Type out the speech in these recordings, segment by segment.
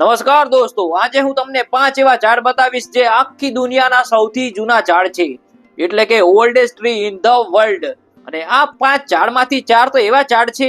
નમસ્કાર દોસ્તો, આજે હું તમને પાંચ એવા ઝાડ બતાવીશ જે આખી દુનિયાના સૌથી જૂના ઝાડ છે. એટલે કે oldest tree in the world અને આ પાંચ ઝાડમાંથી ચાર તો એવા ઝાડ છે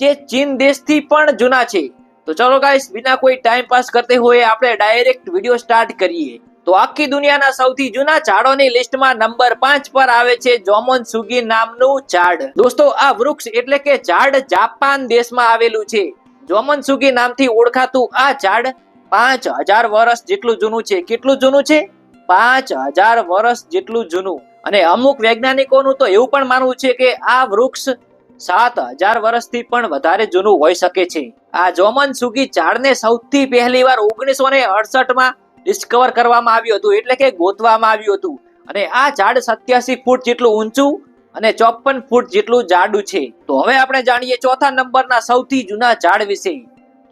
જે ચીન દેશથી પણ જૂના છે. તો ચલો ગાઈસ બિના કોઈ ટાઈમ પાસ કરતે હોય આપણે ડાયરેક્ટ વિડિયો સ્ટાર્ટ કરીએ. તો આખી દુનિયાના સૌથી જૂના ઝાડોની લિસ્ટમાં નંબર પાંચ પર આવે છે જોમોન સુગી નામનું ઝાડ. દોસ્તો, આ વૃક્ષ એટલે કે ઝાડ જાપાન દેશમાં આવેલું છે. જોમન સુગી નામથી ઓળખાતું આ ઝાડ પાંચ હજાર વર્ષ જેટલું જૂનું છે. કેટલું જૂનું છે? પાંચ હજાર વર્ષ જેટલું જૂનું. અને અમુક વૈજ્ઞાનિકોનું તો એવું પણ માનવું છે કે આ વૃક્ષ સાત હજાર વર્ષથી પણ વધારે જૂનું હોઈ શકે છે. આ જોમન સુગી ઝાડને સૌથી પહેલી વાર ઓગણીસો ને અડસઠમાં ડિસ્કવર કરવામાં આવ્યું હતું. એટલે કે ગોતવામાં આવ્યું હતું. અને આ ઝાડ સત્યાસી ફૂટ જેટલું ઊંચું અને ચોપન ફૂટ જેટલું જાડું છે. તો હવે આપણે જાણીએ ચોથા નંબરના સૌથી જૂના ઝાડ વિશે.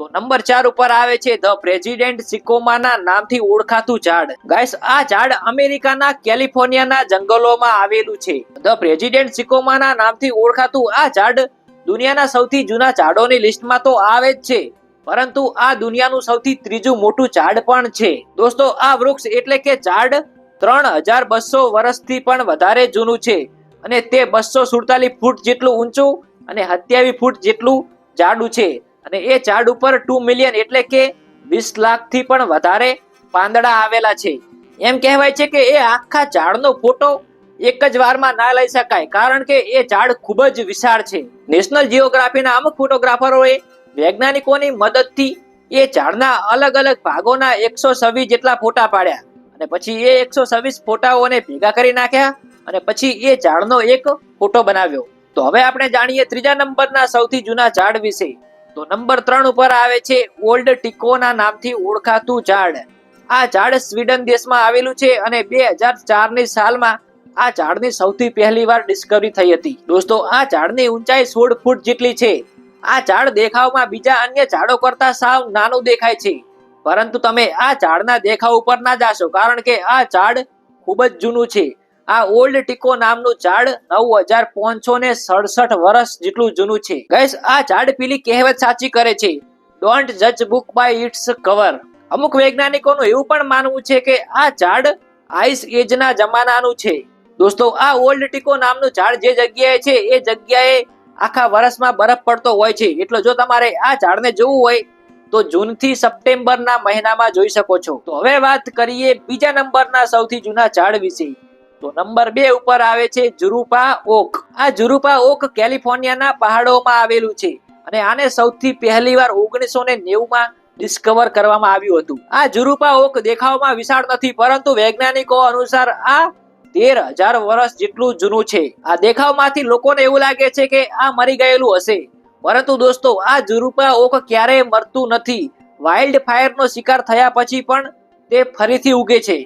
તો નંબર ચાર ઉપર આવે છે ધ પ્રેસિડેન્ટ સિકોમાના નામથી ઓળખાતું ઝાડ. ગાઈસ, આ ઝાડ અમેરિકાના કેલિફોર્નિયાના જંગલોમાં આવેલું છે. ધ પ્રેસિડેન્ટ સિકોમાના નામથી ઓળખાતું આ ઝાડ દુનિયાના સૌથી જૂના ઝાડોની લિસ્ટમાં તો આવે જ છે. પરંતુ આ દુનિયાનું સૌથી ત્રીજું મોટું ઝાડ પણ છે. દોસ્તો, આ વૃક્ષ એટલે કે ઝાડ ત્રણ હજાર બસો વર્ષથી પણ વધારે જૂનું છે. અને તે બસો સુડતાલીસ ફૂટ જેટલું ઊંચું અને સત્યાવીસ ફૂટ જેટલું જાડું છે. અને એ ઝાડ ઉપર ટુ મિલિયન એટલે કે વીસ લાખથી પણ વધારે પાંદડા આવેલા છે. એમ કહેવાય છે કે એ આખા ઝાડનો ફોટો એક જ વારમાં ના લઈ શકાય, કારણ કે એ ઝાડ ખૂબ જ વિશાળ છે. નેશનલ જીઓગ્રાફીના અમુક ફોટોગ્રાફરોએ વૈજ્ઞાનિકોની મદદથી એ ઝાડના અલગ અલગ ભાગોના એકસો છવ્વીસ જેટલા ફોટા પાડ્યા. અને પછી એ એકસો છવ્વીસ ફોટાઓને ભેગા કરી નાખ્યા અને પછી એ ઝાડનો એક ફોટો બનાવ્યો. તો હવે આપણે જાણીએ ત્રીજા નંબરના સૌથી જૂના ઝાડ વિશે. તો નંબર ત્રણ ઉપર આવે છે ઓલ્ડ ટીકોના નામથી ઓળખાતું ઝાડ. આ ઝાડ સ્વીડન દેશમાં આવેલું છે અને બે હજાર ચારની સાલમાં આ ઝાડની સૌથી પહેલી વાર ડિસ્કવરી થઈ હતી. દોસ્તો, આ ઝાડની ઊંચાઈ સોળ ફૂટ જેટલી છે. આ ઝાડ દેખાવમાં બીજા અન્ય ઝાડો કરતા સાવ નાનું દેખાય છે. પરંતુ તમે આ ઝાડના દેખાવ ઉપર ના જાશો, કારણ કે આ ઝાડ ખૂબ જ જૂનું છે. આ ઓલ્ડ ટીકો નામનું ઝાડ નવ હજાર પાંચસો ને સડસઠ વર્ષ જેટલું જૂનું છે. ગઈસ આ ઝાડ પેલી કહેવત સાચી કરે છે. ડોન્ટ જજ બુક બાય ઇટ્સ કવર અમુક વૈજ્ઞાનિકોનું એવું પણ માનવું છે કે આ ઝાડ આઈસ એજના જમાનાનું છે. દોસ્તો, આ ઓલ્ડ ટીકો નામનું ઝાડ જે જગ્યાએ છે, એ જગ્યાએ આખા વર્ષમાં બરફ પડતો હોય છે. એટલે જો તમારે આ ઝાડને જોવું હોય, તો જૂનથી સપ્ટેમ્બરના મહિનામાં જોઈ શકો છો. તો હવે વાત કરીએ બીજા નંબરના સૌથી જૂના ઝાડ વિશે. તો નંબર બે ઉપર આવે છે જુરુપા ઓક. આ જુરુપા ઓક કેલિફોર્નિયાના પહાડોમાં આવેલું છે અને આને સૌથી પહેલી વાર ઓગણીસો ને નેવું ડિસ્કવર કરવામાં આવ્યું હતું. આ જુરુપા ઓક દેખાવમાં વિશાળ નથી, પરંતુ વૈજ્ઞાનિકો અનુસાર આ તેર હજાર વર્ષ જેટલું જૂનું છે. આ દેખાવમાંથી લોકોને એવું લાગે છે કે આ મરી ગયેલું હશે. પરંતુ દોસ્તો, આ જુરુપા ઓક ક્યારેય મરતું નથી. વાઇલ્ડ ફાયરનો શિકાર થયા પછી પણ તે ફરીથી ઉગે છે.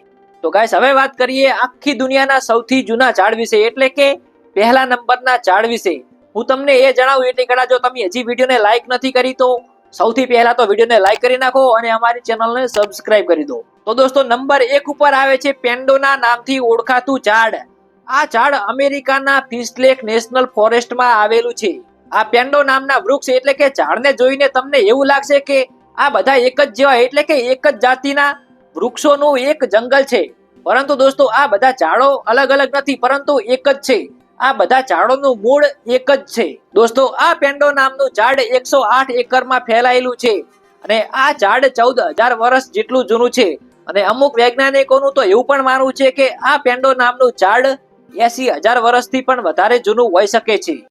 તો ગાઈસ હવે વાત કરીએ આખી દુનિયાના સૌથી જૂના ઝાડ વિશે. એટલે કે પહેલા નંબરના ઝાડ વિશે. હું તમને એ જણાવું, એટલે કદાચ જો તમે હજી વિડીયોને લાઈક નથી કરી, તો સૌથી પહેલા તો વિડીયોને લાઈક કરી નાખો અને અમારી ચેનલને સબસ્ક્રાઇબ કરી દો. તો દોસ્તો, નંબર એક ઉપર આવે છે પેન્ડોના નામથી ઓળખાતું ઝાડ. આ ઝાડ અમેરિકાના ફિસ્ટલેક નેશનલ ફોરેસ્ટમાં આવેલું છે. આ પેન્ડો નામના વૃક્ષ એટલે કે ઝાડને જોઈને તમને એવું લાગશે કે આ બધા એક જ જેવા, એટલે કે એક જ જાતિના વૃક્ષોનું એક જંગલ છે. પરંતુ દોસ્તો, આ બધા ઝાડો અલગ અલગ નથી, પરંતુ એક જ છે. આ બધા ઝાડોનું મૂળ એક જ છે. દોસ્તો, આ પેન્ડો નામનું ઝાડ એકસો આઠ એકરમાં ફેલાયેલું છે. અને આ ઝાડ ચૌદ હજાર વર્ષ જેટલું જૂનું છે. અને અમુક વૈજ્ઞાનિકોનું તો એવું પણ માનવું છે કે આ પેન્ડો નામનું ઝાડ એસી હજાર વર્ષથી પણ વધારે જૂનું હોઈ શકે છે.